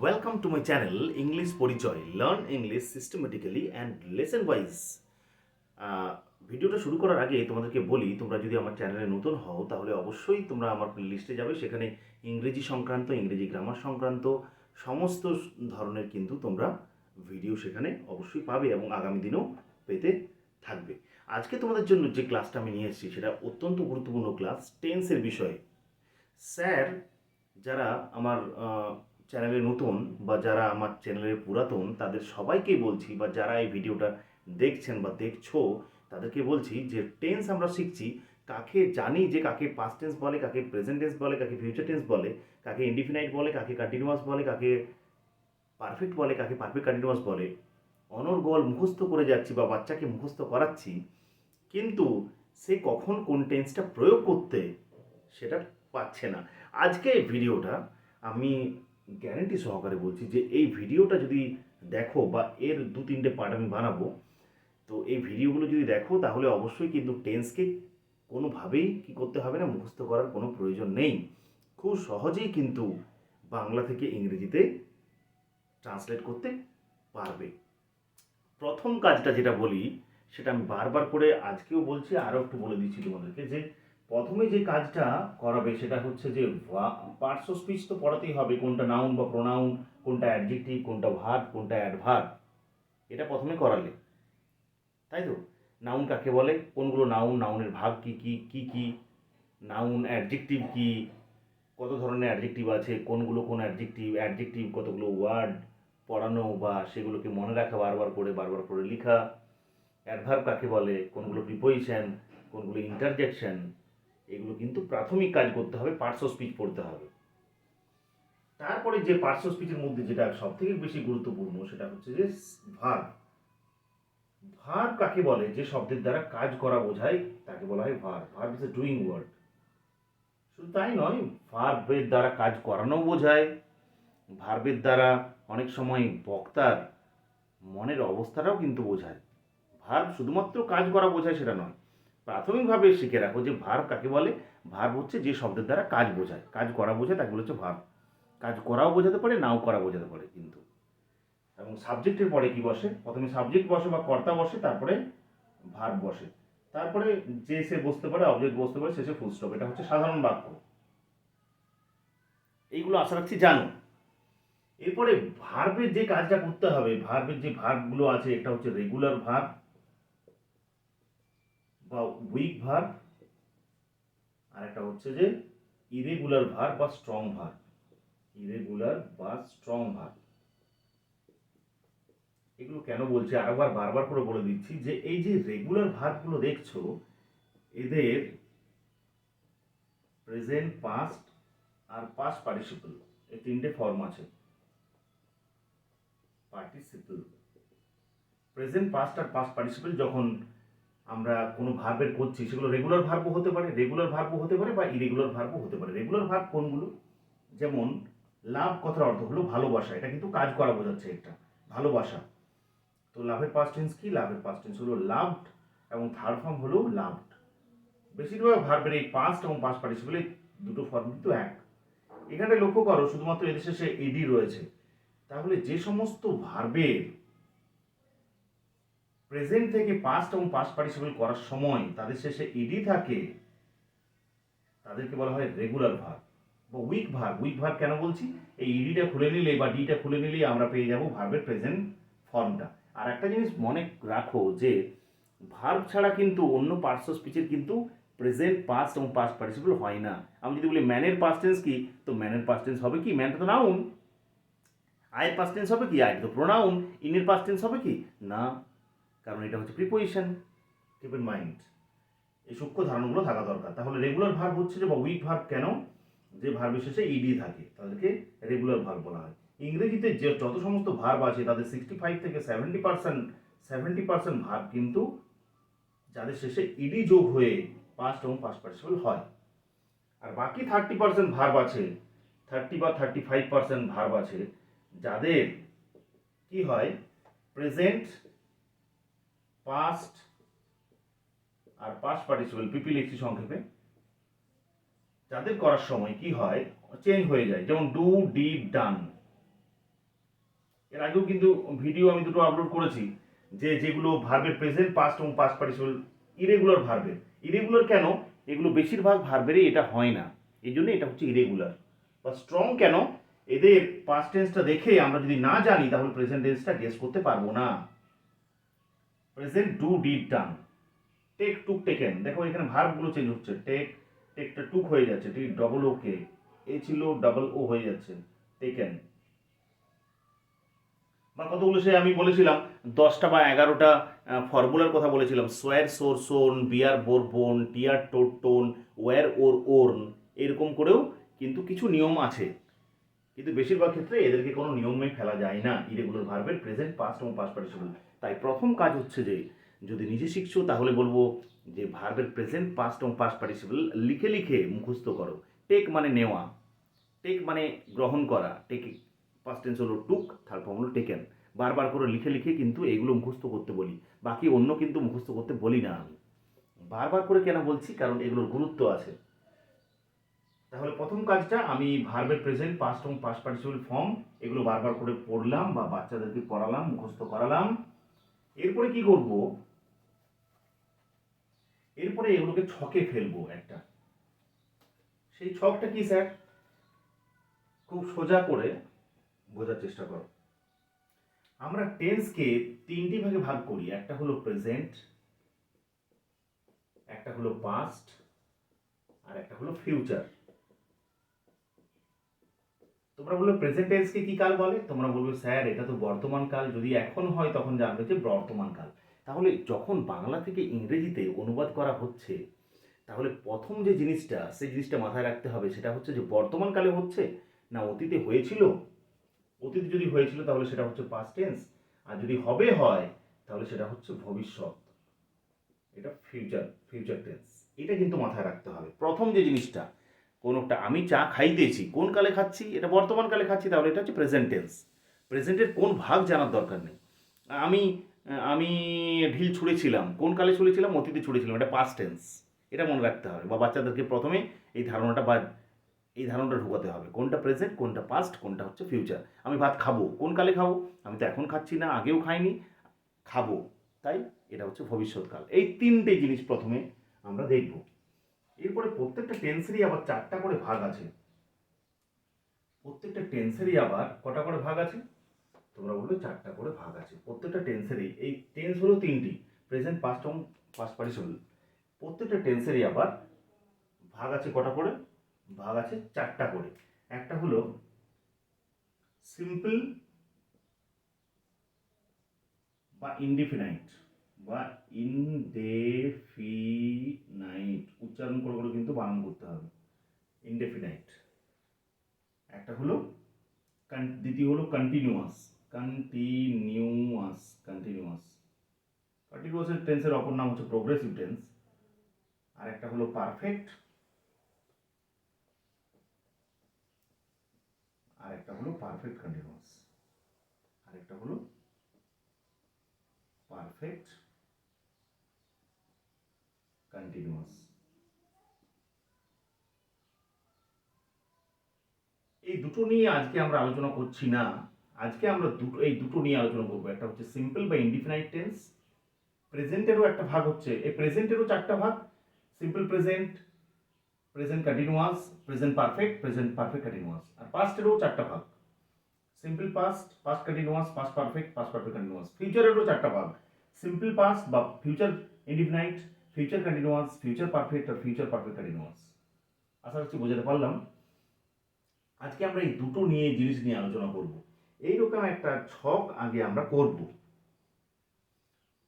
Welcome to my channel English পরিচয় learn English systematically and lesson wise ভিডিওটা শুরু করার আগে তোমাদেরকে বলি, তোমরা যদি আমার চ্যানেলে নতুন হও, তাহলে অবশ্যই তোমরা আমার লিস্টে যাবে। সেখানে ইংরেজি সংক্রান্ত, ইংরেজি গ্রামার সংক্রান্ত সমস্ত ধরনের কিন্তু তোমরা ভিডিও সেখানে অবশ্যই পাবে এবং আগামী দিনেও পেতে থাকবে। আজকে তোমাদের জন্য যে ক্লাসটা আমি নিয়ে এসেছি, সেটা অত্যন্ত গুরুত্বপূর্ণ ক্লাস টেন্সের বিষয়ে। স্যার যারা আমার চ্যানেলে নতুন বা যারা আমার চ্যানেলের পুরাতন, তাদের সবাইকেই বলছি বা যারা এই ভিডিওটা দেখছেন বা দেখছ, তাদেরকে বলছি যে টেন্স আমরা শিখছি, কাকে জানি যে কাকে পাস্ট টেন্স বলে, কাকে প্রেজেন্ট টেন্স বলে, কাকে ফিউচার টেন্স বলে, কাকে ইন্ডিফিনাইট বলে, কাকে কন্টিনিউয়াস বলে, কাকে পারফেক্ট বলে, কাকে পারফেক্ট কন্টিনিউয়াস বলে। অনর্গল মুখস্থ করে যাচ্ছি বা বাচ্চাকে মুখস্থ করাচ্ছি, কিন্তু সে কখন কোন টেন্সটা প্রয়োগ করতে সেটা পাচ্ছে না। আজকে এই ভিডিওটা আমি গ্যারেন্টি সহকারে বলছি যে এই ভিডিওটা যদি দেখো বা এর দু তিনটে পার্ট আমি বানাবো, তো এই ভিডিওগুলো যদি দেখো তাহলে অবশ্যই কিন্তু টেন্সকে কোনোভাবেই কী করতে হবে না, মুখস্থ করার কোনো প্রয়োজন নেই। খুব সহজেই কিন্তু বাংলা থেকে ইংরেজিতে ট্রান্সলেট করতে পারবে। প্রথম কাজটা যেটা বলি, সেটা আমি বারবার করে আজকেও বলছি, আরও একটু বলে দিচ্ছি তোমাদেরকে যে প্রথমে যে কাজটা করাবে সেটা হচ্ছে যে অফ স্পিচ তো পড়াতেই হবে, কোনটা নাউন বা প্রোনাউন কোনটা অ্যাডজেক্টিভ কোনটা ভার্ব কোনটা অ্যাডভার্ব এটা প্রথমে করালে। তাই তো? নাউন কাকে বলে? কোনগুলো নাউন নাউনের ভাগ কি কি কি কি? নাউন অ্যাডজেক্টিভ কি? কত ধরনের অ্যাডজেক্টিভ আছে? কোনগুলো কোন অ্যাডজেক্টিভ অ্যাডজেক্টিভ কতগুলো ওয়ার্ড পড়ানো বা সেগুলোকে মনে রাখা, বারবার করে বারবার করে লেখা। অ্যাডভার্ব কাকে বলে? কোনগুলো প্রিপোজিশন কোনগুলো ইন্টারজেকশন এগুলো কিন্তু প্রাথমিক কাজ করতে হবে পার্শ্ব স্পিচ পড়তে হবে। তারপরে যে পার্শ্ব স্পিচের মধ্যে যেটা সব থেকে বেশি গুরুত্বপূর্ণ সেটা হচ্ছে যে ভার্ব ভার্ব কাকে বলে? যে শব্দের দ্বারা কাজ করা বোঝায়, তাকে বলা হয় verb verb is a doing word শুধু তাই নয় ভার্বের দ্বারা কাজ করানো বোঝায়। ভার্বের দ্বারা অনেক সময় বক্তার মনের অবস্থাটাও কিন্তু বোঝায়। ভার্ব শুধুমাত্র কাজ করা বোঝায় সেটা নয় প্রাথমিকভাবে শিখে রাখো যে ভার্ব কাকে বলে? ভার্ব হচ্ছে যে শব্দের দ্বারা কাজ বোঝায়। কাজ করা বোঝায়, তাকে হচ্ছে ভার্ব কাজ করাও বোঝাতে পারে, নাও করা বোঝাতে পারে কিন্তু। এবং সাবজেক্টের পরে কি বসে? প্রথমে সাবজেক্ট বসে বা কর্তা বসে, তারপরে ভার্ব বসে। তারপরে যে সে বসতে পারে অবজেক্ট বসতে পারে সে ফুল স্টপ এটা হচ্ছে সাধারণ বাক্য। এইগুলো আশা রাখছি জানো। এরপরে ভার্বের যে কাজটা করতে হবে ভার্বের যে ভার্বগুলো আছে, একটা হচ্ছে রেগুলার ভার্ব বা উইক ভার্ব আর একটা হচ্ছে যে ইরেগুলার ভার্ব বা স্ট্রং ভার্ব ইরেগুলার বা স্ট্রং ভার্ব এগুলো কেন বলছি? আরেকবার বারবার করে বলে দিচ্ছি যে এই যে রেগুলার ভার্বগুলো দেখছ, এদের প্রেজেন্ট পাস্ট আর পাস্ট পার্টিসিপল এই তিনটে ফর্ম আছে। পার্টিসিপল প্রেজেন্ট পাস্ট আর পাস্ট পার্টিসিপল যখন আমরা কোনো ভার্বের করছি, সেগুলো রেগুলার ভার্বও হতে পারে রেগুলার ভার্বও হতে পারে বা ইরেগুলার ভার্বও হতে পারে। রেগুলার ভার্ব কোনগুলো? যেমন, লাভ কথার অর্থ হলো ভালোবাসা, এটা কিন্তু কাজ করা বোঝাচ্ছে একটা, ভালোবাসা। তো লাভের পাস্ট টেন্স কি? লাভের পাস্ট টেন্স হলো লাভড এবং থার্ড ফর্ম হলো লাভড বেশিরভাগ ভার্বের এই পাস্ট এবং পাস্ট পার্টিসিপল এই দুটো ফর্ম কিন্তু এক। এখানে লক্ষ্য করো, শুধুমাত্র এদেশে শেষে এডি রয়েছে। তাহলে যে সমস্ত ভার্বের প্রেজেন্ট থেকে পাস্ট এবং পাস্ট পার্টিসিপল করার সময় তাদের শেষে ইডি থাকে, তাদেরকে বলা হয় রেগুলার ভার্ব বা উইক ভার্ব উইক ভার্ব কেন বলছি? এই ইডিটা খুলে নিলে বা ডিটা খুলে নিলেই আমরা পেয়ে যাব ভার্বের প্রেজেন্ট ফর্মটা আর একটা জিনিস মনে রাখো যে ভার্ব ছাড়া কিন্তু অন্য পার্টস অফ স্পিচের কিন্তু প্রেজেন্ট পাস্ট এবং পাস্ট পার্টিসিপল হয় না। আমি যদি বলি ম্যানের পাস্ট টেন্স কি, তো ম্যানের পাস্ট টেন্স হবে কি? ম্যানটা তো নাউন আয়ের পাস্ট টেন্স হবে কি? আয় তো প্রোনাউন ইনের পাস্ট টেন্স হবে কি? না। কারণ এটা হচ্ছে প্রিপোজিশন কিপ ইন মাইন্ড এই সূক্ষ্ম ধারণাগুলো থাকা দরকার। তাহলে রেগুলার ভার্ব হচ্ছে যে বা উইক ভার্ব কেন? যে ভার্বের শেষে ইডি থাকে, তাদেরকে রেগুলার ভার্ব বলা হয়। ইংরেজিতে যে যত সমস্ত ভার্ব আছে, তাদের সিক্সটি ফাইভ থেকে seventy percent seventy percent verb কিন্তু যাদের শেষে ইডি যোগ হয়ে পাস্ট এবং পাস্ট পার্টিসিপল হয়। আর বাকি থার্টি পার্সেন্ট ভার্ব আছে থার্টি বা থার্টি ফাইভ পার্সেন্ট ভার্ব আছে, যাদের কি হয়? প্রেজেন্ট পাস্ট আর পাস্ট পার্টিসিপল পিপি লিখছি সংক্ষেপে, যাদের করার সময় কি হয় চেঞ্জ হয়ে যায়। যেমন ডু ডি ডান এর আগেও কিন্তু ভিডিও আমি দুটো আপলোড করেছি, যে যেগুলো ভার্বের প্রেজেন্ট পাস্ট এবং পাস্ট পার্টিসিপল ইরেগুলার ভার্বের ইরেগুলার কেন? এগুলো বেশিরভাগ ভার্বেরই এটা হয় না। এই জন্য এটা হচ্ছে ইরেগুলার বা স্ট্রং কেন? এদের পাস্ট টেন্সটা দেখে আমরা যদি না জানি, তাহলে প্রেজেন্ট টেন্সটা গেস করতে পারব না। Present do did done take took taken দেখো এখানে ভার্বগুলো চেঞ্জ হচ্ছে। টেক টেকটা টুক হয়ে যাচ্ছে। টি ডবল ও কে এ ছিল ডাবল ও হয়ে যাচ্ছে। টেকেন বা কতগুলো সে আমি বলেছিলাম, দশটা বা এগারোটা ফর্মুলার কথা বলেছিলাম। সোয়ার সোর সোন বিয়ার বোর বোন টিয়ার টোর টোন ওয়ার ওর ওর্ন এরকম করেও কিন্তু কিছু নিয়ম আছে। কিন্তু বেশিরভাগ ক্ষেত্রে এদেরকে কোনো নিয়মে ফেলা যায় না। ইরেগুলার ভার্বের প্রেজেন্ট পাস্ট এবং পাস্ট পার্টিসিপল তাই প্রথম কাজ হচ্ছে যে, যদি নিজে শিখছো, তাহলে বলব যে ভার্বের প্রেজেন্ট পাস্ট এবং পাস্ট পার্টিসিপল লিখে লিখে মুখস্থ করো। টেক মানে নেওয়া টেক মানে গ্রহণ করা টেক পাস্ট টেন্স হলো টুক থার্ড ফর্ম হলো টেকেন বারবার করে লিখে লিখে কিন্তু এইগুলো মুখস্থ করতে বলি, বাকি অন্য কিন্তু মুখস্থ করতে বলি না আমি। বারবার করে কেন বলছি? কারণ এগুলোর গুরুত্ব আছে। তাহলে প্রথম কাজটা আমি ভার্বের প্রেজেন্ট পাস্ট এবং পাস্ট পার্টিসিপল ফর্ম এগুলো বারবার করে পড়লাম বা বাচ্চাদেরকে পড়ালাম, মুখস্থ করালাম। এরপরে কি করব? এরপরে এগুলোকে ছকে ফেলব একটা। সেই ছকটা কি, স্যার? খুব সোজা করে বোঝার চেষ্টা করো। আমরা টেন্সকে তিনটি ভাগে ভাগ করি। একটা হলো প্রেজেন্ট, একটা হলো পাস্ট, আর একটা হলো ফিউচার। তোমরা বলবে প্রেজেন্ট টেন্সকে কি কাল বলে? তোমরা বলবে, স্যার, এটা তো বর্তমান কাল। যদি এখন হয়, তখন জানবে যে বর্তমান কাল। তাহলে যখন বাংলা থেকে ইংরেজিতে অনুবাদ করা হচ্ছে, তাহলে প্রথম যে জিনিসটা, সেই জিনিসটা মাথায় রাখতে হবে, সেটা হচ্ছে যে বর্তমান কালে হচ্ছে না অতীতে হয়েছিল? অতীত যদি হয়েছিল, তাহলে সেটা হচ্ছে পাস্ট টেন্স আর যদি হবে, হয়, তাহলে সেটা হচ্ছে ভবিষ্যৎ। এটা ফিউচার ফিউচার টেন্স এটা কিন্তু মাথায় রাখতে হবে। প্রথম যে জিনিসটা কোনোটা? আমি চা খাইতেছি কোন কালে খাচ্ছি? এটা বর্তমান কালে খাচ্ছি, তাহলে এটা হচ্ছে প্রেজেন্ট টেন্স প্রেজেন্টের কোন ভাগ জানার দরকার নেই। আমি আমি ঢিল ছুঁড়েছিলাম। কোন কালে ছুঁড়েছিলাম? অতীতে ছুঁড়েছিলাম। এটা পাস্ট টেন্স এটা মনে রাখতে হবে। বা বাচ্চাদেরকে প্রথমে এই ধারণাটা বা এই ধারণাটা ঢুকাতে হবে। কোনটা প্রেজেন্ট কোনটা পাস্ট কোনটা হচ্ছে ফিউচার আমি ভাত খাব। কোন কালে খাব? আমি তো এখন খাচ্ছি না, আগেও খাইনি। খাব। তাই এটা হচ্ছে ভবিষ্যৎকাল। এই তিনটে জিনিস প্রথমে আমরা দেখব। এরপরে প্রত্যেকটা টেন্সেরই আবার চারটা করে ভাগ আছে। প্রত্যেকটা টেন্সেরই আবার কটা করে ভাগ আছে? তোমরা বলবে চারটা করে ভাগ আছে। প্রত্যেকটা টেন্সেরই এই টেন্স হলো তিনটি প্রেজেন্ট পাস্ট এবং পাস্ট পার্টিসিপল প্রত্যেকটা টেন্সেরই আবার ভাগ আছে কটা করে? ভাগ আছে চারটা করে। একটা হলো সিম্পল বা ইনডিফিনাইট বা ইনডেফিনাইট উচ্চারণ করে করে কিন্তু বানান করতে হবে। ইনডেফিনাইট একটা হলো দ্বিতীয় হলো কন্টিনিউয়াস কন্টিনিউয়াস কন্টিনিউয়াস কন্টিনিউয়াসের টেন্সের অপর নাম হচ্ছে প্রোগ্রেসিভ টেন্স আর একটা হলো পারফেক্ট আর একটা হলো পারফেক্ট কন্টিনিউয়াস আর একটা হলো পারফেক্ট কন্টিনিউয়াস এই দুটো নিয়ে আজকে আমরা আলোচনা করছি না। আজকে আমরা দুটো, এই দুটো নিয়ে আলোচনা করব। একটা হচ্ছে সিম্পল বা ইনডিফিনাইট টেন্স প্রেজেন্টেরও একটা ভাগ হচ্ছে। এই প্রেজেন্টেরও চারটা ভাগ। Simple present present continuous present perfect present perfect continuous আর পাস্টেরও চারটা ভাগ। Simple past past continuous past perfect past perfect continuous ফিউচারেরও চারটা ভাগ। সিম্পল পাস্ট বা future indefinite future continuous future perfect আর ফিউচার পারফেক্ট কন্টিনিউয়াস আশা করছি বোঝাতে পারলাম। আজকে আমরা এই দুটো নিয়ে জিনিস নিয়ে আলোচনা করব। এইরকম একটা ছক আগে আমরা করব।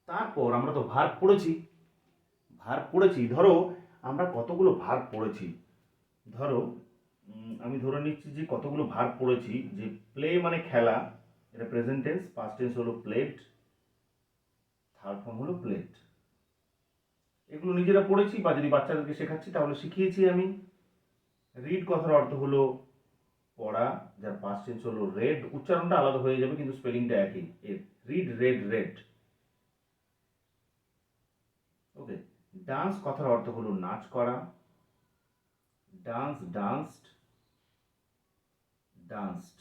তারপর আমরা তো ভার পড়েছি। ভার পড়েছি। ধরো, আমরা কতগুলো ভার পড়েছি? ধরো আমি ধরে নিচ্ছি যে কতগুলো ভার পড়েছি। যে প্লে মানে খেলা, এটা প্রেজেন্ট টেন্স পাস্ট টেন্স হলো প্লেড থার্ড ফর্ম হলো প্লেট এগুলো নিজেরা পড়েছি বা যদি বাচ্চাদেরকে শেখাচ্ছি, তাহলে শিখিয়েছি আমি। রিড কথার অর্থ হলো পড়া, যার পাস্ট টেন্স হলো রেড উচ্চারণটা আলাদা হয়ে যাবে, কিন্তু স্পেলিংটা একই। এর read read read okay dance কথার অর্থ হলো নাচ করা। ডান্স ডান্সড ডান্সড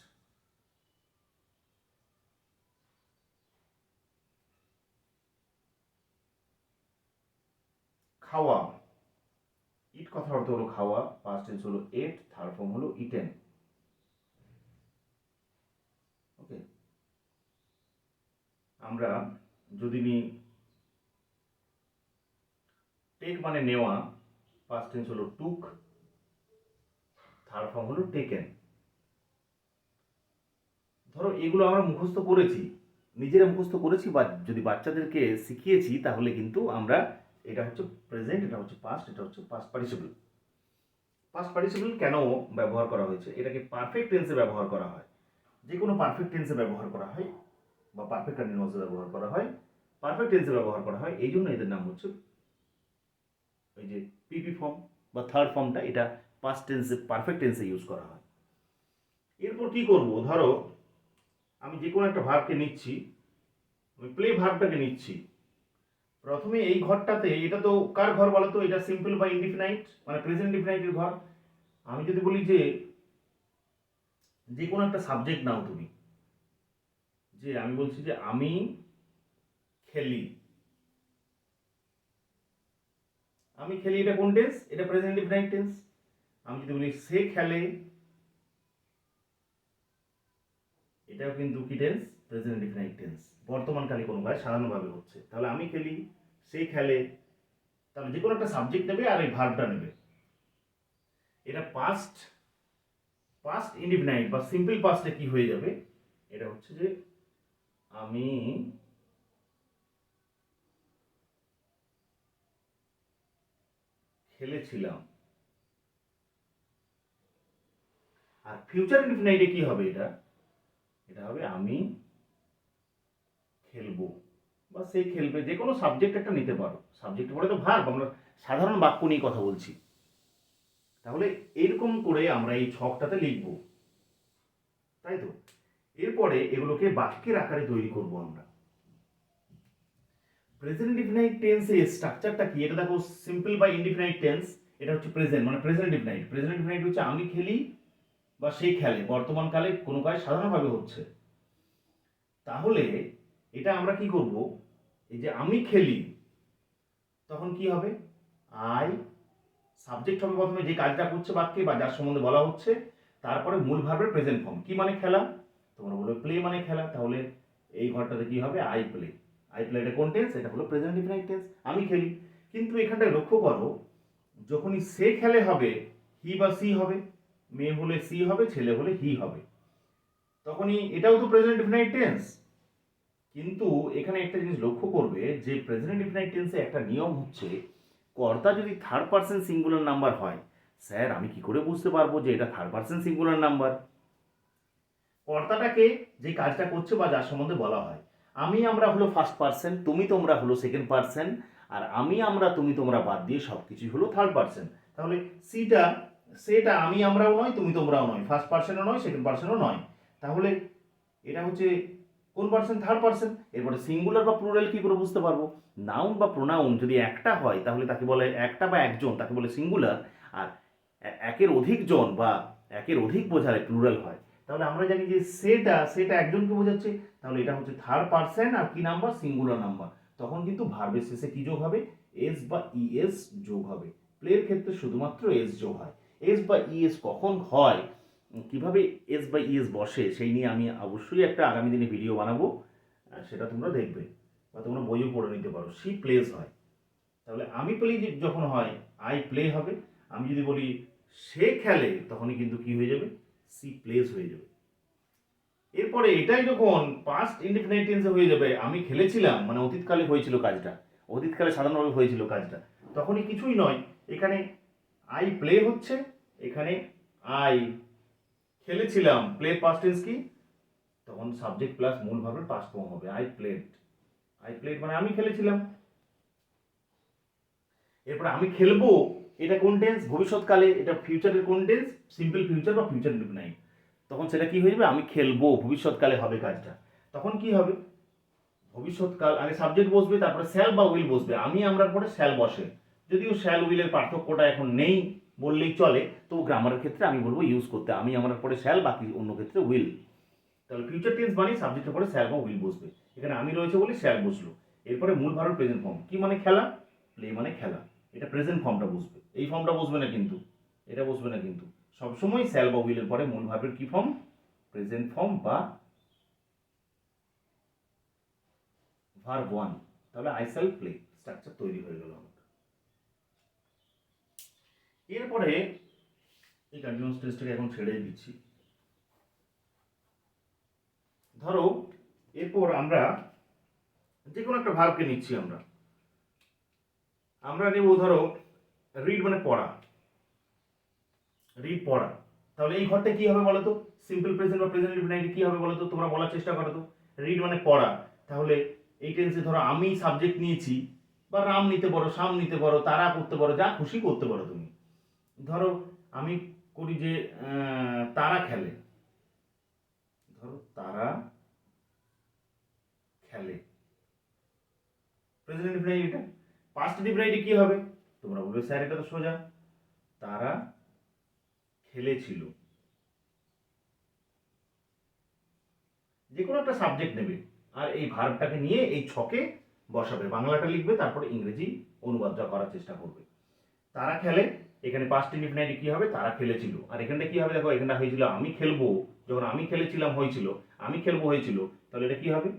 খাওয়া। ইট কথার অর্থ হলো খাওয়া পাস্ট টেন্স হলো এট থার্ড ফর্ম হলো ইটেন ওকে আমরা যদি নিই টেক মানে নেওয়া পাস্ট টেন্স হলো টুক থার্ড ফর্ম হলো টেকেন ধরো এগুলো আমরা মুখস্থ করেছি, নিজেরা মুখস্থ করেছি বা যদি বাচ্চাদেরকে শিখিয়েছি, তাহলে কিন্তু আমরা এটা হচ্ছে প্রেজেন্ট এটা হচ্ছে পাস্ট এটা হচ্ছে পাস্ট পার্টিসিপল পাস্ট পার্টিসিপল কেন ব্যবহার করা হয়েছে? এটাকে পারফেক্ট টেন্সে ব্যবহার করা হয়। যে কোনো পারফেক্ট টেন্সে ব্যবহার করা হয় বা পারফেক্ট কন্টিনিউয়াসে ব্যবহার করা হয় পারফেক্ট টেন্সে ব্যবহার করা হয় এই জন্য এদের নাম হচ্ছে ওই যে পিপি ফর্ম বা থার্ড ফর্মটা এটা পাস্ট টেন্সে পারফেক্ট টেন্সে ইউজ করা হয়। এরপর কি করব? ধরো, আমি যে কোনো একটা ভার্বকে নিচ্ছি, আমি প্লে ভার্বটাকে নিচ্ছি প্রথমে এই ঘরটাতে, এটা তো কার ঘর বলো তো? এটা সিম্পল বা ইনডিফিনাইট মানে প্রেজেন্ট ডিফিনাইটের ঘর? আমি যদি বলি যে যে কোনো একটা সাবজেক্ট নাও তুমি। যে আমি বলছি যে আমি খেলি। আমি খেলি, এটা কোন টেন্স এটা প্রেজেন্ট ডিফিনাইট টেন্স আমি যদি বলি সে খেলে, এটাও কিন্তু কি টেন্স প্রেজেন্ট ডিফিনাইট টেন্স বর্তমানকালে কোনো কাজ সাধারণভাবে হচ্ছে। তাহলে আমি খেলি, সে খেলে, তাহলে যে কোনো একটা সাবজেক্ট নেবে আর এই ভার্বটা নেবে। এটা পাস্ট পাস্ট ইনডিফিনাইট বা সিম্পল পাস্টে কি হয়ে যাবে? এটা হচ্ছে যে আমি খেলেছিলাম। আর ফিউচার ইনডিফিনাইটে কি হবে এটা? এটা হবে আমি খেলব। বা সে খেলবে, যে কোনো সাবজেক্ট একটা নিতে পারো। সাবজেক্ট পড়ে তো ভার্ব আমরা সাধারণ বাক্য নিয়ে কথা বলছি। তাহলে এরকম করে আমরা এই ছকটাতে লিখব। তাই তো? এরপরে এগুলোকে বাক্যের আকারে তৈরি করব আমরা। প্রেজেন্ট ডিফিনাইট টেন্সের স্ট্রাকচারটা কি? এটা দেখো সিম্পল বা ইনডিফিনাইট টেন্স এটা হচ্ছে প্রেজেন্ট মানে প্রেজেন্ট ডিফিনাইট প্রেজেন্ট ডিফিনাইট হচ্ছে আমি খেলি বা সে খেলে। বর্তমানকালে কোনো কাজ সাধারণভাবে হচ্ছে। তাহলে এটা আমরা কি করব? এই যে আমি খেলি, তখন কি হবে? আই সাবজেক্ট হবে প্রথমে যে কাজটা করছে বাক্যে বা যার সম্বন্ধে বলা হচ্ছে, তারপরে মূল ভার্বের প্রেজেন্ট ফর্ম কি মানে খেলা? তোমরা বলবে প্লে মানে খেলা, তাহলে এই ঘরটাতে কি হবে? আই প্লে আই প্লে এটা কোন টেন্স এটা হলো প্রেজেন্ট ডিফিনাইট টেন্স আমি খেলি। কিন্তু এখানটায় লক্ষ্য করো, যখনই সে খেলে হবে হি বা সি হবে, মেয়ে হলে সি হবে, ছেলে হলে হি হবে। তখনই এটাও তো প্রেজেন্ট ডিফিনাইট টেন্স কিন্তু এখানে একটা জিনিস লক্ষ্য করবে যে প্রেজেন্ট ডিফিনাইট টেন্সে একটা নিয়ম হচ্ছে, কর্তা যদি থার্ড পার্সন সিঙ্গুলার নাম্বার হয়, স্যার আমি কি করে বুঝতে পারব যে এটা থার্ড পার্সন সিঙ্গুলার নাম্বার কর্তাটাকে যে কাজটা করছে বা যার সম্বন্ধে বলা হয়, আমি আমরা হলো ফার্স্ট পার্সন তুমি তোমরা হলো সেকেন্ড পার্সন আর আমি আমরা, তুমি তোমরা বাদ দিয়ে সব কিছুই হলো থার্ড পার্সন তাহলে সিটা, সেটা আমি আমরাও নয়, তুমি তোমরাও নয় ফার্স্ট পার্সনও নয় সেকেন্ড পার্সনও নয়। তাহলে এটা হচ্ছে কোন পার্সন থার্ড পার্সন এরপরে সিঙ্গুলার বা প্লুরাল কি করে বুঝতে পারব? নাউন বা প্রোনাউন যদি একটা হয়, তাহলে তাকে বলে একটা বা একজন, তাকে বলে সিঙ্গুলার আর একের অধিক জন বা একের অধিক বোঝালে প্লুরাল হয়। তাহলে আমরা জানি যে সেটা সেটা একজনকে বোঝাচ্ছে, তাহলে এটা হচ্ছে থার্ড পার্সন আর কি নাম্বার সিঙ্গুলার নাম্বার তখন কিন্তু ভার্বের শেষে কি যোগ হবে? এস বা ইএস যোগ হবে। প্লের ক্ষেত্রে শুধুমাত্র এস যোগ হয়। এস বা ইএস কখন হয়? কীভাবে এস বাই ইএস বসে, সেই নিয়ে আমি অবশ্যই একটা আগামী দিনে ভিডিও বানাবো। সেটা তোমরা দেখবে বা তোমরা বইও পড়ে নিতে পারো। সি প্লেস হয়। তাহলে আমি প্লে যখন হয় আই প্লে হবে। আমি যদি বলি সে খেলে, তখনই কিন্তু কি হয়ে যাবে? সি প্লেস হয়ে যাবে। এরপরে এটাই যখন পাস্ট ইনডিফিনাইট টেন্সে হয়ে যাবে, আমি খেলেছিলাম মানে অতীতকালে হয়েছিল কাজটা। অতীতকালে সাধারণভাবে হয়েছিল কাজটা। তখনই কিছুই নয়। এখানে আই প্লে হচ্ছে, এখানে আই খেলেছিলাম প্লে পাস্ট টেন্স কি? তখন সাবজেক্ট প্লাস মূল ভাবের পাস্ট ফর্ম হবে আই প্লেড আই প্লেড মানে আমি খেলেছিলাম। এরপরে আমি খেলব, এটা কোন টেন্স ভবিষ্যৎকালে, এটা ফিউচারের কোন টেন্স সিম্পল ফিউচার বা ফিউচার নাই তখন সেটা কি হয়ে যাবে? আমি খেলব, ভবিষ্যৎকালে হবে কাজটা। তখন কি হবে? ভবিষ্যৎকাল, আগে সাবজেক্ট বসবে, তারপরে স্যাল বা উইল বসবে। আমি আমরার পরে স্যাল বসে। যদিও স্যাল উইলের পার্থক্যটা এখন নেই বললেই চলে তো গ্রামারের ক্ষেত্রে আমি বলব ইউজ করতে, আমি আমার পরে স্যাল বাকি অন্য ক্ষেত্রে উইল তাহলে ফিউচার টেন্স মানে সাবজেক্টের পরে স্যাল বা উইল বসবে। এখানে আমি রয়েছে বলে স্যাল বসল। এরপরে মূল ভারত প্রেজেন্ট ফর্ম কি মানে খেলা? প্লে মানে খেলা। এটা প্রেজেন্ট ফর্মটা বসবে। এই ফর্মটা বসবে না কিন্তু। এটা বসবে না কিন্তু। সবসময় স্যাল বা উইলের পরে মূল ভার্বের কি ফর্ম প্রেজেন্ট ফর্ম বা ভার ওয়ান তাহলে আই সেল প্লে স্ট্রাকচার তৈরি হয়ে গেল আমার। এরপরে এই কন্টিনিউয়াস টেস্টটাকে এখন ছেড়ে দিচ্ছি। ধরো, এরপর আমরা যে কোনো একটা ভার্বকে নিচ্ছি আমরা। আমরা নেব ধরো রিড মানে পড়া। রিড পড়া। তাহলে এই ঘরটা কি হবে বলো তো সিম্পল প্রেজেন্ট বা প্রেজেন্ট ইনফিনিটি কি হবে বলো তো তোমরা বলার চেষ্টা করো তো। রিড মানে পড়া। তাহলে এই টেন্সে ধরো, আমি সাবজেক্ট নিয়েছি, বা রাম নিতে পারো শাম নিতে পারো, তারা করতে পারো, যা খুশি করতে পারো তুমি। ধরো আমি করি যে তারা খেলে। ধরো তারা খেলে। প্রেজেন্ট ইনফিনিটি এটা পাস্ট ইনফিনিটি কি হবে? তোমরা বলবে, স্যার, এটা তো সোজা। তারা খেলেছিল। যে কোনো একটা সাবজেক্ট নেবে, আর এই ভার্বটাকে নিয়ে এই ছকে বসাবে। বাংলাটা লিখবে, তারপরে ইংরেজি অনুবাদটা করার চেষ্টা করবে। তারা খেলে এখানে পাস্ট ইনফিনিটি কি হবে? তারা খেলেছিল। আর এখানটা কি হবে? দেখো, এখানটা হয়েছিল, আমি খেলব। যখন আমি খেলেছিলাম, হয়েছিল। আমি খেলব, হয়েছিল। তাহলে এটা কি হবে?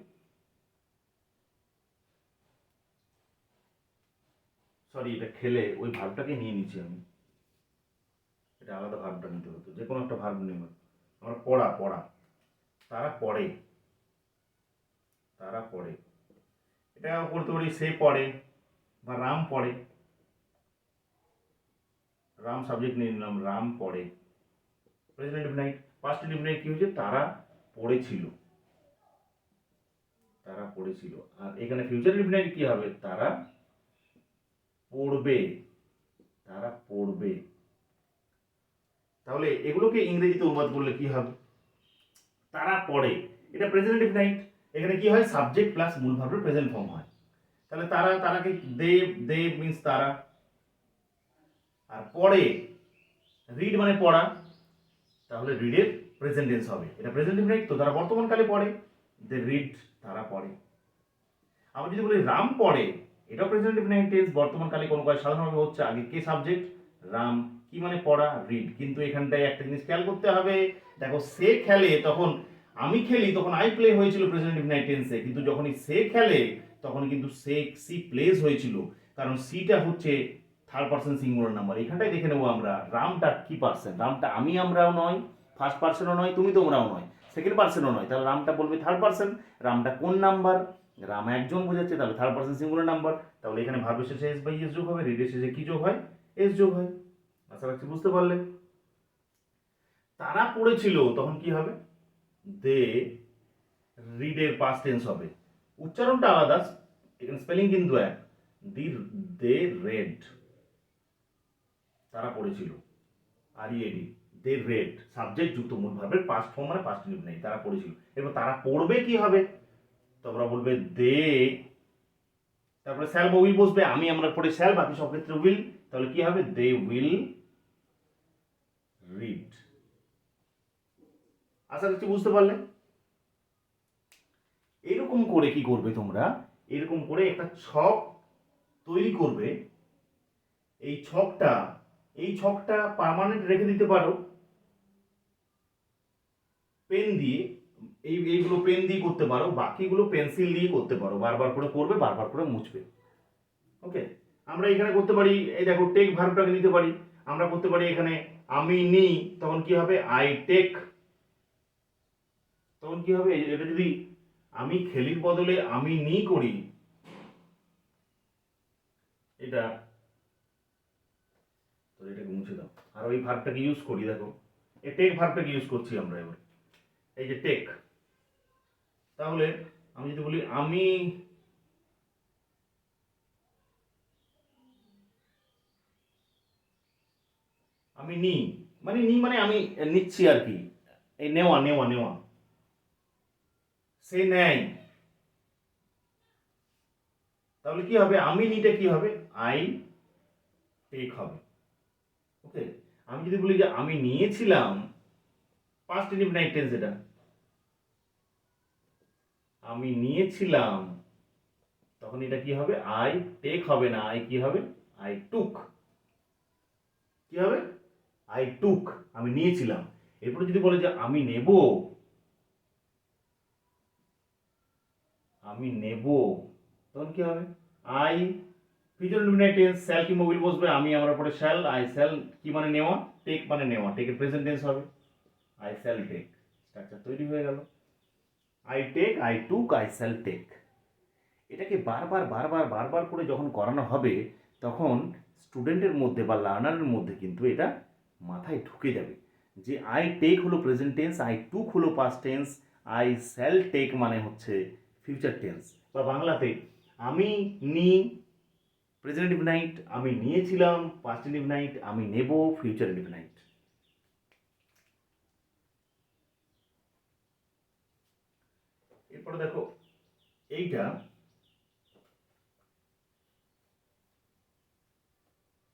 সরি এটা খেলে ওই ভাবটাকে নিয়ে নিচ্ছি আমি। এটা আলাদা ভাবটা নিতে হতো। যে কোনো একটা ভার্ব নেব আমরা পড়া পড়া। তারা পড়ে। তারা পড়ে। এটা করতে পারি, সে পড়ে বা রাম পড়ে। রাম সাবজেক্ট নিয়ে নিলাম, রাম পড়ে। প্রেজেন্ট ইনফিনাইট পাস্ট ইনফিনাইট কি হয়েছে? তারা পড়েছিল। তারা পড়েছিল। আর এখানে ফিউচার ইনফিনাইট কি হবে? তারা পড়বে। তারা পড়বে। তাহলে এগুলোকে ইংরেজিতে অনুবাদ করলে কি হবে? তারা পড়ে। এটা প্রেজেন্ট ইনফিনাইট এখানে কি হয়? সাবজেক্ট প্লাস মূল ভার্বের প্রেজেন্ট ফর্ম হয়। তাহলে তারা, তারাকে দে দে মিন্স তারা। আর পড়ে রিড মানে পড়া, তাহলে রিডের প্রেজেন্ট টেন্স হবে। এটা প্রেজেন্ট ইনফিনিট তো তারা বর্তমান কালে পড়ে দে রিড তারা পড়ে। আবার যদি বলি রাম পড়ে, এটাও প্রেজেন্ট টেন্স বর্তমান কালে কোনো কাজ সাধারণভাবে হচ্ছে আগে কে সাবজেক্ট রাম। কি মানে পড়া? রিড কিন্তু এখানটায় একটা জিনিস খেয়াল করতে হবে, দেখো সে খেলে তখন আমি খেলি, তখন আই প্লে হয়েছিল প্রেজেন্ট ইনফিনিট টেন্সে কিন্তু যখনই সে খেলে, তখন কিন্তু সে সি প্লেস হয়েছিল। কারণ সিটা হচ্ছে থার্ড পার্সন সিঙ্গুলার নাম্বার এখানটাই দেখে নেব আমরা রামটা কি পার্সন রামটা আমি আমরাও নয় ফার্স্ট পার্সনও নয়, তুমি তোমরাও নয় সেকেন্ড পার্সনও নয়, তাহলে রামটা বলবে থার্ড পার্সন রামটা কোন নাম্বার রাম একজন বোঝাচ্ছে, তাহলে থার্ড পার্সন সিঙ্গুলার নাম্বার তাহলে এখানে ভার্বের শেষে এস বাই এস যোগ হবে রিডের শেষে কি যোগ হয়? এস যোগ হয়। আশা রাখছি বুঝতে পারলে। তারা পড়েছিল, তখন কি হবে? দে রিডের পাস্ট টেন্স হবে। উচ্চারণটা আলাদা, এখানে স্পেলিং কিন্তু এক। দি দে রেড তারা পড়েছিল। আর E A D they read subject যুক্ত মূল ভার্বের পাস্ট ফর্ম মানে পাস্ট ইউনিট নেই, তারা পড়েছিল। এবার তারা পড়বে কি হবে? তোমরা বলবে, দে। তারপরে স্যাল বা উইল বসবে, আমি আমরা পড়ে স্যাল, বাকি সব ক্ষেত্রে উইল। তাহলে কি হবে? They will read. আশা করছি বুঝতে পারলে? এরকম করে কি করবে তোমরা? এরকম করে একটা ছক তৈরি করবে। এই ছকটা এই ছকটা পার্মানেন্ট রেখে দিতে পারো। পেন দিয়ে, এই, এইগুলো পেন দিয়ে করতে পারো, বাকিগুলো পেন্সিল দিয়ে করতে পারো। বারবার করে করবে, বারবার করে মুছবে। ওকে আমরা এখানে করতে পারি, এই দেখো টেক ভার্বটাকে নিতে পারি। আমরা করতে পারি এখানে, আমি নিই। তখন কি হবে? আই টেক তখন কি হবে? এটা যদি আমি খেলির বদলে আমি নি করি, এটা এটাকে মুছে দাও। আর ওই ভার্বটাকে ইউজ করি, দেখো। এই টেক ভার্বটাকে ইউজ করছি আমরা এবার। এই যে টেক তাহলে আমি যদি বলি, আমি আমি নি মানে নি মানে আমি নিচ্ছি আর কি। এই নেওয়া নেওয়া নেওয়া। সে নেয়। তাহলে কি হবে? আমি নিটা কি হবে? আই টেক হবে। আমি যদি বলি যে আমি নিয়েছিলাম পাস্ট ইনডিফিনাইট টেন্স এটা, আমি নিয়েছিলাম, তখন এটা কি হবে? আই টেক হবে না আই কি হবে? আই টুক কি হবে? আই টুক আমি নিয়েছিলাম। এরপরে যদি বলে যে আমি নেব আমি নেব, তখন কি হবে? আই ইনডিফিনাইট টেন্স শ্যাল কি মোবিল বসবে? আমি আমার পরে শ্যাল আই শ্যাল কি মানে নেওয়া? টেক মানে নেওয়া। টেকের প্রেজেন্ট টেন্স হবে। আই শ্যাল টেক স্ট্রাকচার তৈরি হয়ে গেল। I take I took I shall take এটাকে বারবার বারবার বারবার করে যখন করানো হবে, তখন স্টুডেন্টের মধ্যে বা লার্নারের মধ্যে কিন্তু এটা মাথায় ঢুকে যাবে। যে আই টেক হলো প্রেজেন্ট টেন্স আই টুক হলো past tense I shall take মানে হচ্ছে ফিউচার টেন্স বা বাংলাতে, আমি, নি প্রেজেন্ট ইনডিফিনাইট আমি নিয়েছিলাম পাস্ট ইনডিফিনাইট আমি নেব ফিউচার ইনডিফিনাইট এরপরে দেখো, এইটা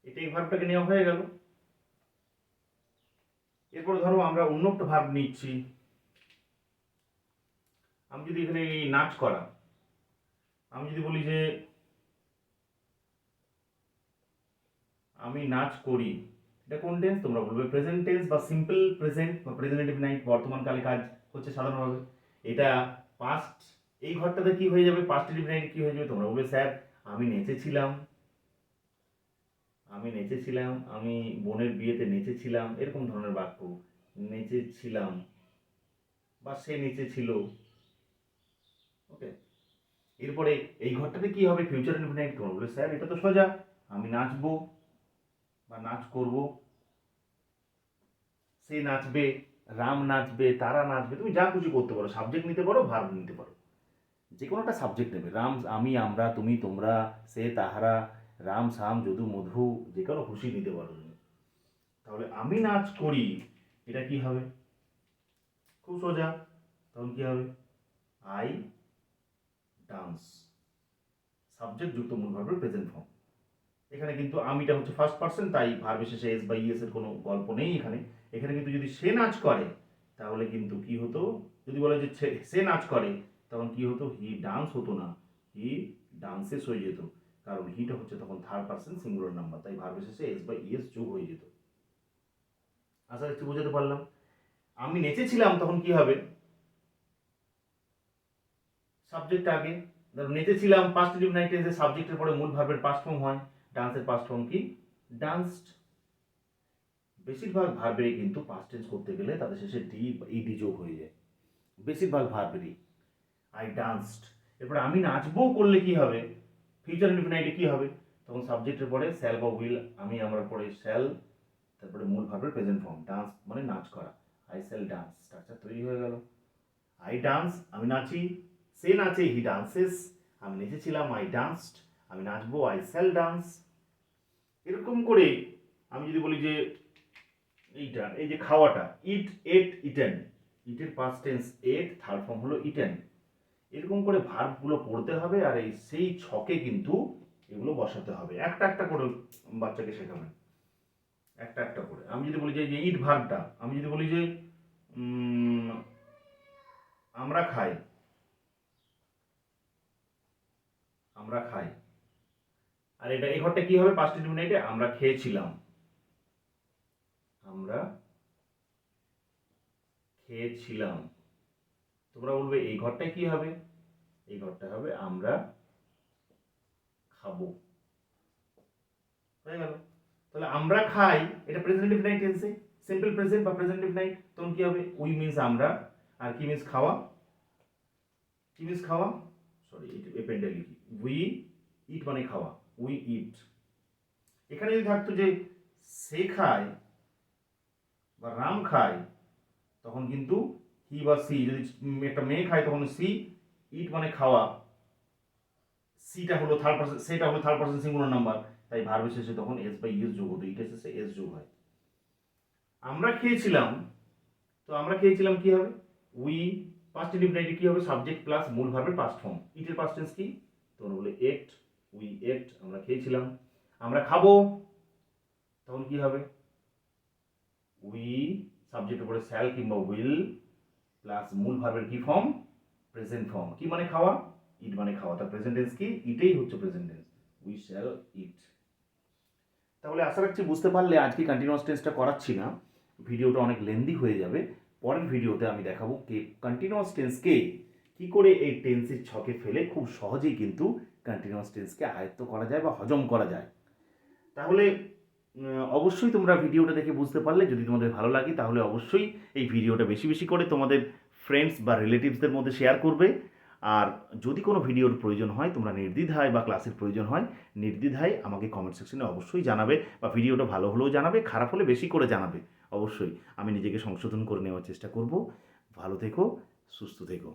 এটা এই ভার্বটাকে নেওয়া হয়ে গেল। এরপরে ধরো আমরা অন্য একটা ভার্ব নিচ্ছি। আমি যদি এখানে নাচ করা, আমি যদি বলি যে আমি নাচ করি। এটা কোন টেন্স তোমরা বলবে? প্রেজেন্ট টেন্স বা সিম্পল প্রেজেন্ট বা প্রেজেন্ট ইনডিফিনাইট বর্তমান কালে কাজ হচ্ছে সাধারণভাবে। এটা পাস্ট এই ঘরটাতে কি হয়ে যাবে? পাস্ট ইনডিফিনাইট কি হয়ে যাবে? তোমরা বলবে, স্যার, আমি নেচেছিলাম। আমি নেচেছিলাম, আমি বোনের বিয়েতে নেচেছিলাম। এরকম ধরনের বাক্য। নেচেছিলাম। বা সে নেচেছিল। ওকে এরপরে এই ঘরটাতে কি হবে? ফিউচার ইনডিফিনাইট তোমরা বলবে, স্যার, এটা তো সোজা। আমি নাচবো। বা নাচ করব। সে নাচবে, রাম নাচবে, তারা নাচবে, তুমি যা খুশি করতে পারো। সাবজেক্ট নিতে পারো ভার্ব নিতে পারো। যে কোনো একটা সাবজেক্ট নেবে। রাম, আমি, আমরা, তুমি, তোমরা, সে, তাহারা, রাম, সাম, যদু, মধু, যে কোনো খুশি নিতে পারো তুমি। তাহলে আমি নাচ করি, এটা কি হবে? খুব সোজা। তখন কি হবে? আই ডান্স সাবজেক্ট যুক্ত মূল ভার্বের প্রেজেন্ট ফর্ম এখানে কিন্তু আমিটা হচ্ছে ফার্স্ট পার্সন তাই ভার্ব শেষে এস বা ইএস এর কোনো গল্প নেই এখানে। এখানে কিন্তু যদি সে নাচ করে, তাহলে কিন্তু কি হতো? যদি বলে যে সে নাচ করে, তখন কি হতো? হি ডান্স হতো না। হি ডান্সেস হয়ে যেত। কারণ হিটা হচ্ছে তখন থার্ড পার্সন সিঙ্গুলার নাম্বার তাই ভার্ব শেষে এস বা ইএস যোগ হয়ে যেত। আশা একটু বোঝাতে পারলাম। আমি নেচেছিলাম, তখন কি হবে? সাবজেক্ট আগে। ধরো, নেচেছিলাম পাস্ট ইনডিফিনাইট টেন্সে সাবজেক্টের পরে মূল ভার্বের পাস্ট ফর্ম হয়। ডান্সের পাস্ট ফর্ম কি? ডান্সড বেশিরভাগ ভার্বেরই কিন্তু পাস্ট টেন্স করতে গেলে তাদের শেষে ডি ইডি যোগ হয়ে যায়। বেশিরভাগ ভার্বেরই আই ডান্সড এরপরে আমি নাচবো করলে কি হবে? ফিউচার ইনডিফিনাইটে কি হবে? তখন সাবজেক্টের পরে স্যাল বা উইল আমি আমার পরে শ্যাল তারপরে মূল ভার্বের প্রেজেন্ট ফর্ম ডান্স মানে নাচ করা। আই শ্যাল ডান্স স্ট্রাকচার তৈরি হয়ে গেল। আই ডান্স আমি নাচি। সে নাচে হি ডান্সেস আমি নেচেছিলাম আই ডান্সড আমি নাচবো আই শ্যাল ডান্স এরকম করে আমি যদি বলি যে এইটা, এই যে খাওয়াটা ইট এট ইটেন ইটের past tense ate third form হলো ইটেন এরকম করে ভার্বগুলো পড়তে হবে আর এই সেই ছকে কিন্তু এগুলো বসাতে হবে। একটা একটা করে বাচ্চাকে শেখাবেন একটা একটা করে। আমি যদি বলি যে ইট ভার্বটা আমি যদি বলি যে আমরা খাই। আমরা খাই। আর এটা এই ঘরটা কি হবে? পাঁচটি মিনিটে আমরা খেয়েছিলাম। আমরা খেয়েছিলাম। তোমরা বলবে, এই ঘরটায় কি হবে? এই ঘরটা হবে আমরা খাব। হয়ে গেল। তাহলে আমরা খাই, এটা প্রেজেন্ট ইনডিফিনাইট টেন্সে সিম্পল প্রেজেন্ট বা প্রেজেন্ট ইনডিফিনাইট তখন কি হবে? উই মিন্স আমরা। আর কি মিন্স খাওয়া? কি মিন্স খাওয়া? সরি এপেন্ডে লিখি। উই ইট মানে খাওয়া। উই ইট এখানে যদি থাকতো যে সে খায় বা রাম খায়, তখন কিন্তু হি বা সি যদি একটা মেয়ে খায়, তখন সি ইট মানে খাওয়া। সিটা হলো থার্ড পার্সন সেটা হলো থার্ড পার্সন সিঙ্গুলার নাম্বার তাই ভার্বের শেষে তখন এস বাই ইএস যোগ হতো ইটের শেষে এস যোগ হয়। আমরা খেয়েছিলাম, তো আমরা খেয়েছিলাম কি হবে? উই পাস্ট ইনডিফিনাইটে কি হবে? সাবজেক্ট প্লাস মূল ভার্বের পাস্ট ফর্ম ইটের পাস্ট টেন্স কি? তোমরা বলে এট উই এট আমরা খেয়েছিলাম। আমরা খাব, তখন কি হবে? উই সাবজেক্টের উপরে শ্যাল কিংবা উইল প্লাস মূল ভার্বের কি ফর্ম প্রেজেন্ট ফর্ম কি মানে খাওয়া? ইট মানে খাওয়া। তার প্রেজেন্ট টেন্স কি? ইটেই হচ্ছে present tense we shall eat তাহলে আশা রাখছি বুঝতে পারলে আজকে কন্টিনিউয়াস টেন্সটা করাচ্ছি না। ভিডিওটা অনেক লেন্দি হয়ে যাবে। পরের ভিডিওতে আমি দেখাবো কে কন্টিনিউয়াস টেন্সকে কি করে এই টেন্সের ছকে ফেলে খুব সহজেই কিন্তু কন্টিনিউয়াস টেন্সকে আয়ত্ত করা যায় বা হজম করা যায়। তাহলে অবশ্যই তোমরা ভিডিওটা দেখে বুঝতে পারলে। যদি তোমাদের ভালো লাগে, তাহলে অবশ্যই এই ভিডিওটা বেশি বেশি করে তোমাদের ফ্রেন্ডস বা রিলেটিভসদের মধ্যে শেয়ার করবে। আর যদি কোনো ভিডিওর প্রয়োজন হয়, তোমরা নির্দ্বিধায় বা ক্লাসের প্রয়োজন হয়, নির্দ্বিধায় আমাকে কমেন্ট সেকশনে অবশ্যই জানাবে বা ভিডিওটা ভালো হলেও জানাবে, খারাপ হলে বেশি করে জানাবে। অবশ্যই, আমি নিজেকে সংশোধন করে নেওয়ার চেষ্টা করব। ভালো থেকো, সুস্থ থেকো।